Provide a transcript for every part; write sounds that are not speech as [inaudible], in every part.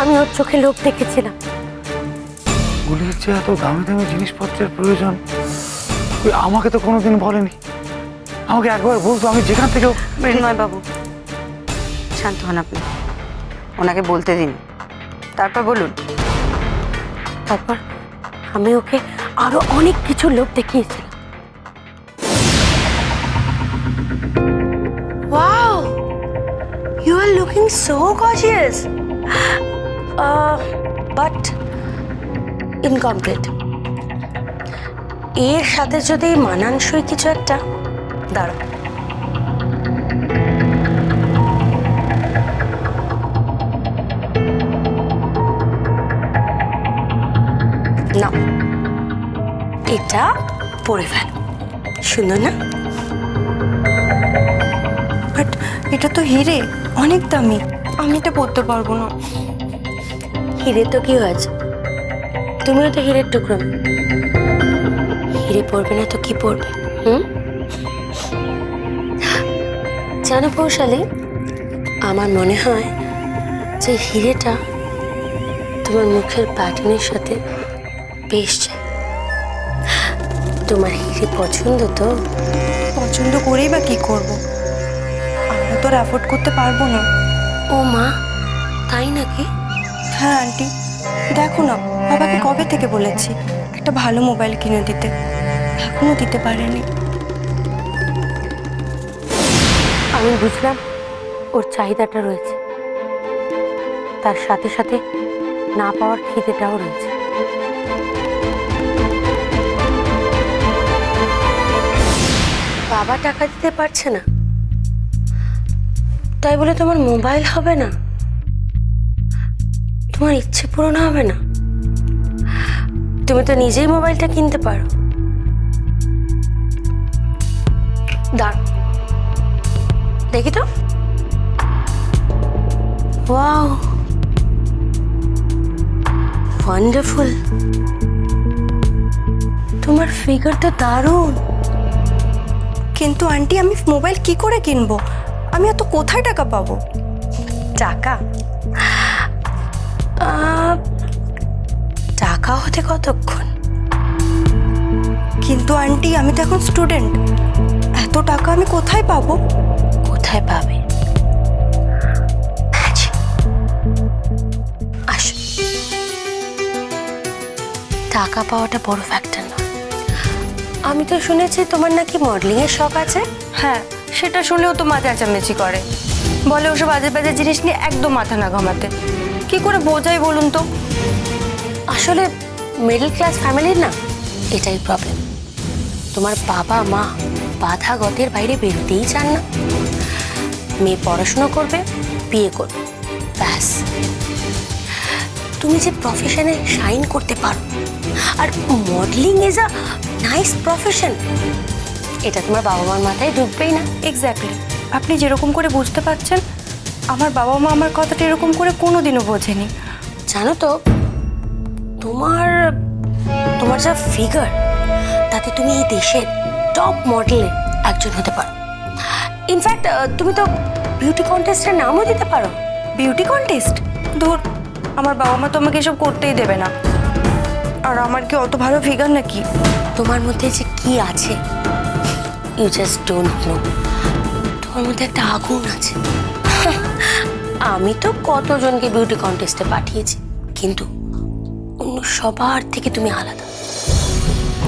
আমি ওর চোখে লোভ দেখেছিলাম। গুলির যে এত দামি দামি জিনিসপত্রের প্রয়োজন ওই আমাকে তো কোনোদিন বলেনি। আমাকে একবার বলতো আমি যেখান থেকে মৃন্ময় বাবু শান্ত হন আপনি। ওনাকে বলতে দিন। তারপর বলুন। তারপর আমি ওকে আরও অনেক কিছু লোভ দেখিয়েছিলাম। Wow! You are looking so gorgeous. But incomplete এর সাথে যদি মানানসই কিছু একটা দাঁড়া না এটা পরে ফেল। সুন্দর না? বাট এটা তো হিরে, অনেক দামি। আমি এটা পরতে পারব না। হিরে তো কি হয়েছে? তুমিও তো হিরের টুকরো। হিরে পড়বে না তো কি পড়বে? হুম? জানো কৌশালী আমার মনে হয় যে হিরেটা তোমার মুখের প্যাটার্নের সাথে বেশ যায়। তোমার হিরে পছন্দ তো? পছন্দ করেই বা কি করব? আমরা তো অ্যাফোর্ড করতে পারব না। ও মা তাই নাকি? হ্যাঁ আন্টি। দেখো না, বাবাকে কবে থেকে বলেছি? একটা ভালো মোবাইল কিনে দিতে। এখনও দিতে পারেনি। আমি বুঝলাম ওর চাহিদাটা রয়েছে। তার সাথে সাথে না পাওয়ার খিদেটাও রয়েছে। বাবা টাকা দিতে পারছে না। তাই বলে তোমার মোবাইল হবে না? তোমার ইচ্ছে পূরণ হবে না? তুমি তো নিজেই মোবাইলটা কিনতে পারো। দাঁড় দেখি তো। ওয়াও। ওয়ান্ডারফুল তোমার ফিগার তো দারুণ। কিন্তু আন্টি, আমি মোবাইল কি করে কিনবো? আমি এত কোথায় টাকা পাবো? টাকা? টাকা হতে কতক্ষণ? কিন্তু আন্টি আমি তো এখন স্টুডেন্ট এত টাকা আমি কোথায় পাবো? কোথায় পাবে. আসো। টাকা পাওয়াটা বড় ফ্যাক্টর নয় আমি তো শুনেছি তোমার নাকি মডেলিং এর শখ আছে। হ্যাঁ সেটা শুনেও তো মা চেঁচামেচি করে। বলে ওসব বাজে বাজে জিনিস নিয়ে একদম মাথা না ঘামাতে। কি করে বোঝাই বলুন তো? আসলে মিডল ক্লাস ফ্যামিলির না এটাই প্রবলেম তোমার বাবা মা বাধা গতের বাইরে বেরোতেই চান না। মেয়ে পড়াশুনো করবে বিয়ে করবে ব্যাস। তুমি যে প্রফেশনে শাইন করতে পারো আর modelling is a nice profession এটা তোমার বাবা মার মাথায় ঢুকবেই না। এক্স্যাক্টলি আপনি যেরকম করে বুঝতে পারছেন আমার বাবা মা আমার কথাটা এরকম করে কোনোদিনও বোঝেনি। জানো তো তোমার তোমার যা ফিগার তাতে তুমি এই দেশের টপ মডেলের একজন হতে পারো। ইনফ্যাক্ট তুমি তো বিউটি কন্টেস্টের নামও দিতে পারো। বিউটি কন্টেস্ট ধর আমার বাবা মা তো আমাকে এসব করতেই দেবে না। আর আমার কি অত ভালো ফিগার নাকি? তোমার মধ্যে যে কি আছে ইউ জাস্ট ডোন্ট নো তোমার মধ্যে একটা আগুন আছে। [laughs] আমি তো কতজনকে বিউটি কন্টেস্টে পাঠিয়েছি কিন্তু অন্য সবার থেকে তুমি আলাদা।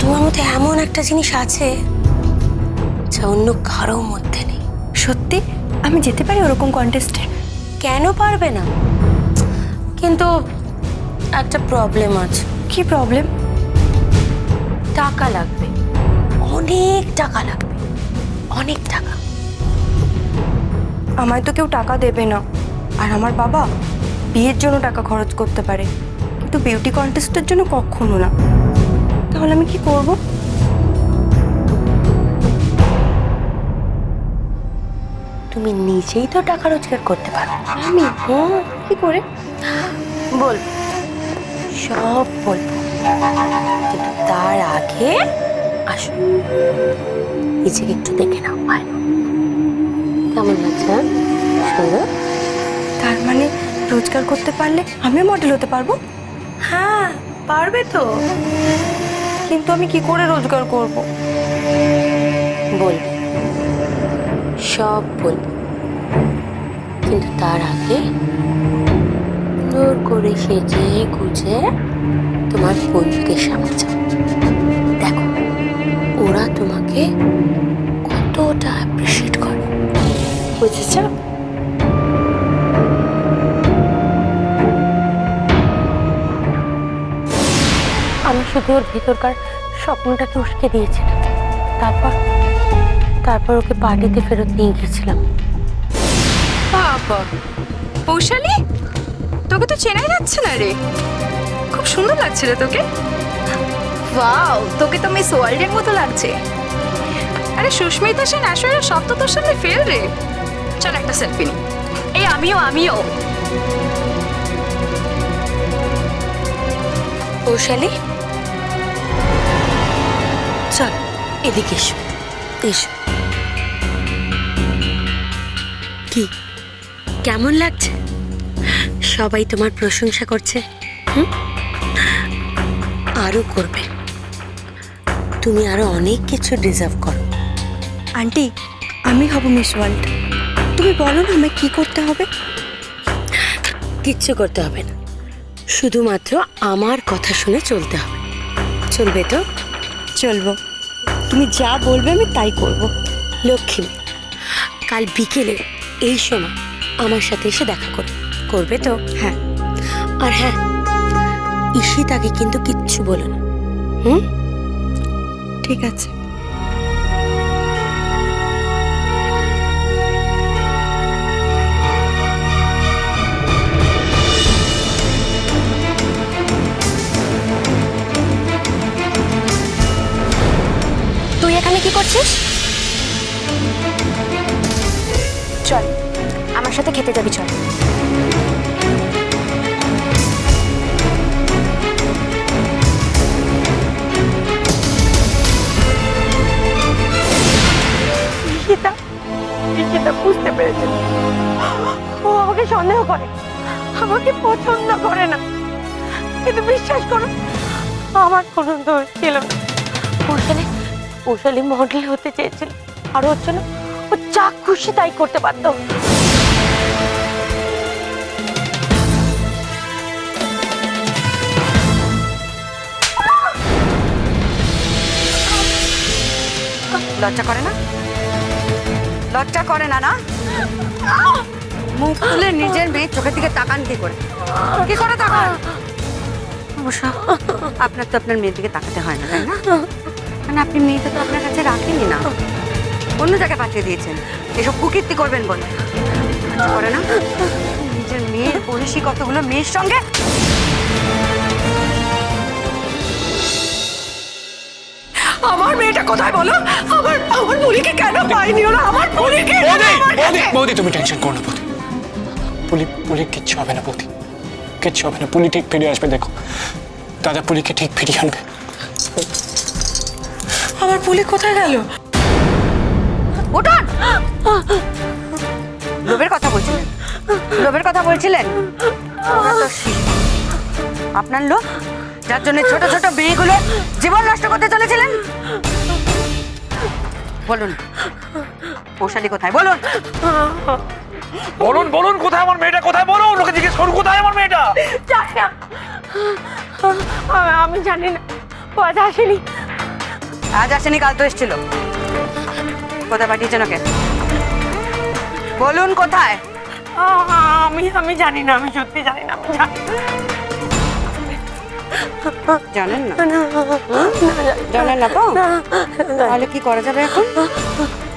তোমার মধ্যে এমন একটা জিনিস আছে যা অন্য কারও মধ্যে নেই। সত্যি? আমি যেতে পারি ওরকম কন্টেস্টে কেন পারবে না? কিন্তু একটা প্রবলেম আছে। কি প্রবলেম টাকা লাগবে। অনেক টাকা লাগবে। অনেক টাকা। আমায় তো কেউ টাকা দেবে না। আর আমার বাবা বিয়ের জন্য টাকা খরচ করতে পারে। কিন্তু বিউটি কন্টেস্টের জন্য কখনো না। তাহলে আমি কি করব? তুমি নিজেই তো টাকা রোজগার করতে পারো। আমি? হুম কি করে? বল। সব বলব কিন্তু তার আগে আসো। নিজেকে একটু দেখে নাও আয়। কেমন লাগছে হ্যাঁ? সুন্দর? তার মানে রোজগার করতে পারলে আমিও মডেল হতে পারব? হ্যাঁ পারবে তো। কিন্তু আমি কি করে রোজগার করব? বল। সব বলব কিন্তু তার আগে সুন্দর করে সেজে গুজে তোমার বন্ধুদের সামনে যাও। দেখো ওরা তোমাকে কতটা অ্যাপ্রিসিয়েট করে। বুঝেছ? আমি শুধু ওর ভেতরকার স্বপ্নটাকে উস্কে দিয়েছিলাম। তারপর তারপর ওকে পার্টিতে ফেরত নিয়ে গিয়েছিলাম। বাবা পৌশালী তোকে তো চেনাই যাচ্ছে না রে। খুব সুন্দর লাগছে রে তোকে। ওয়াও তোকে তো মিস ওয়ার্ল্ডের মতো লাগছে। আরে সুস্মিতা সেন আসলে সব তো তোর সামনে ফেল রে। চল একটা সেলফি নি এই আমিও আমিও। কৌশালী এদিকে এসো এসো। কি? কেমন লাগছে? সবাই তোমার প্রশংসা করছে হুম? আরও করবে। তুমি আরও অনেক কিছু ডিজার্ভ করো। আন্টি আমি হব মিস ওয়ার্ল্ড তুমি বলো না আমায় কি করতে হবে? কিচ্ছু করতে হবে না। শুধুমাত্র আমার কথা শুনে চলতে হবে। চলবে তো? চলবো। তুমি যা বলবে আমি তাই করব। লক্ষ্মী কাল বিকেলে এই সময় আমার সাথে এসে দেখা করো করবে তো? হ্যাঁ। আর হ্যাঁ ঈশিতাকে কিন্তু কিচ্ছু বলো না। হুম? ঠিক আছে। কি করছিস? চল আমার সাথে খেতে যাবি চল। ঈশিতা ঈশিতা বুঝতে পেরেছে। ও আমাকে সন্দেহ করে আমাকে পছন্দ করে না। কিন্তু বিশ্বাস করো আমার কোনো দোষ ছিল না। কৌশলী কৌশলী মডেল হতে চেয়েছিল। আর ওর জন্য ও যা খুশি তাই করতে পারতো লজ্জা করে না? লজ্জা করে না না? মুখ তুলে নিজের মেয়ের চোখের দিকে তাকান কি করে? কি করে তাকান? আপনার তো আপনার মেয়ের দিকে তাকাতে হয় না তাই না? কারণ আপনি মেয়েকে তো আপনার কাছে রাখেনি না। অন্য জায়গায় পাঠিয়ে দিয়েছেন। এসব কুকীর্তি করবেন বলে। করে না নিজের মেয়ের পরিষি কতগুলো মেয়ের সঙ্গে? আমার মেয়েটা কোথায় বলো? আমার আমার পুলিকে কেন পাইনি ওরা? আমার পুলিকে বৌদি তুমি টেনশন করো না বৌদি। পুলি পুলি কিচ্ছু হবে না বৌদি। কিচ্ছু হবে না। পুলি ঠিক ফিরে আসবে দেখো। দাদা পুলিকে ঠিক ফিরিয়ে আনবে। আমার পুলি কোথায় গেল? উঠুন! লোভের কথা বলছিলেন। লোভের কথা বলছিলেন? ওরা তো শিশু। আপনার লোভ? যার জন্য ছোট ছোট মেয়েগুলো জীবন নষ্ট করতে চলেছিলেন? বলুন পৌশালী কোথায়? বলুন। বলুন বলুন কোথায় আমার মেয়েটা? কোথায় বলুন? লোকে জিজ্ঞেস করুন কোথায় আমার মেয়েটা? আমি জানি না। ও আজ আসেনি। আজ আসেনি কাল তো এসেছিল। কোথায় পাঠিয়েছেন ওকে? বলুন কোথায়? আমি আমি জানি না আমি সত্যি জানি না আমি জানি জানেন না? জানেন না তো? তাহলে কি করা যাবে এখন?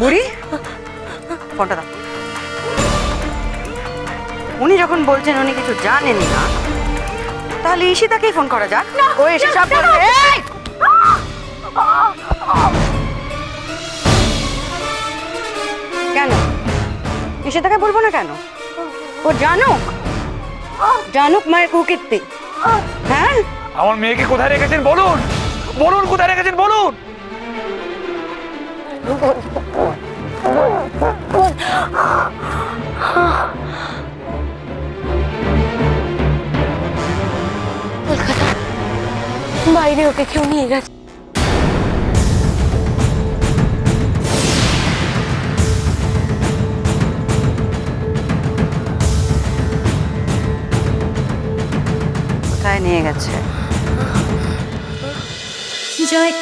বুড়ি? ফোনটা দাও। উনি যখন বলছেন উনি কিছু জানেনই না তাহলে ঈশিতাকেই ফোন করা যাক। ও এসে সব বলবে। কেন? এসে তাকে বলব না কেন? ও জানুক। জানুক মায়ের কুকীর্তি। হ্যাঁ? আমার মেয়েকে কোথায় রেখেছেন বলুন? বলুন কোথায় রেখেছেন বলুন? বাইরে ওকে কেউ নিয়ে গেছে। নিয়ে গেছে। জয়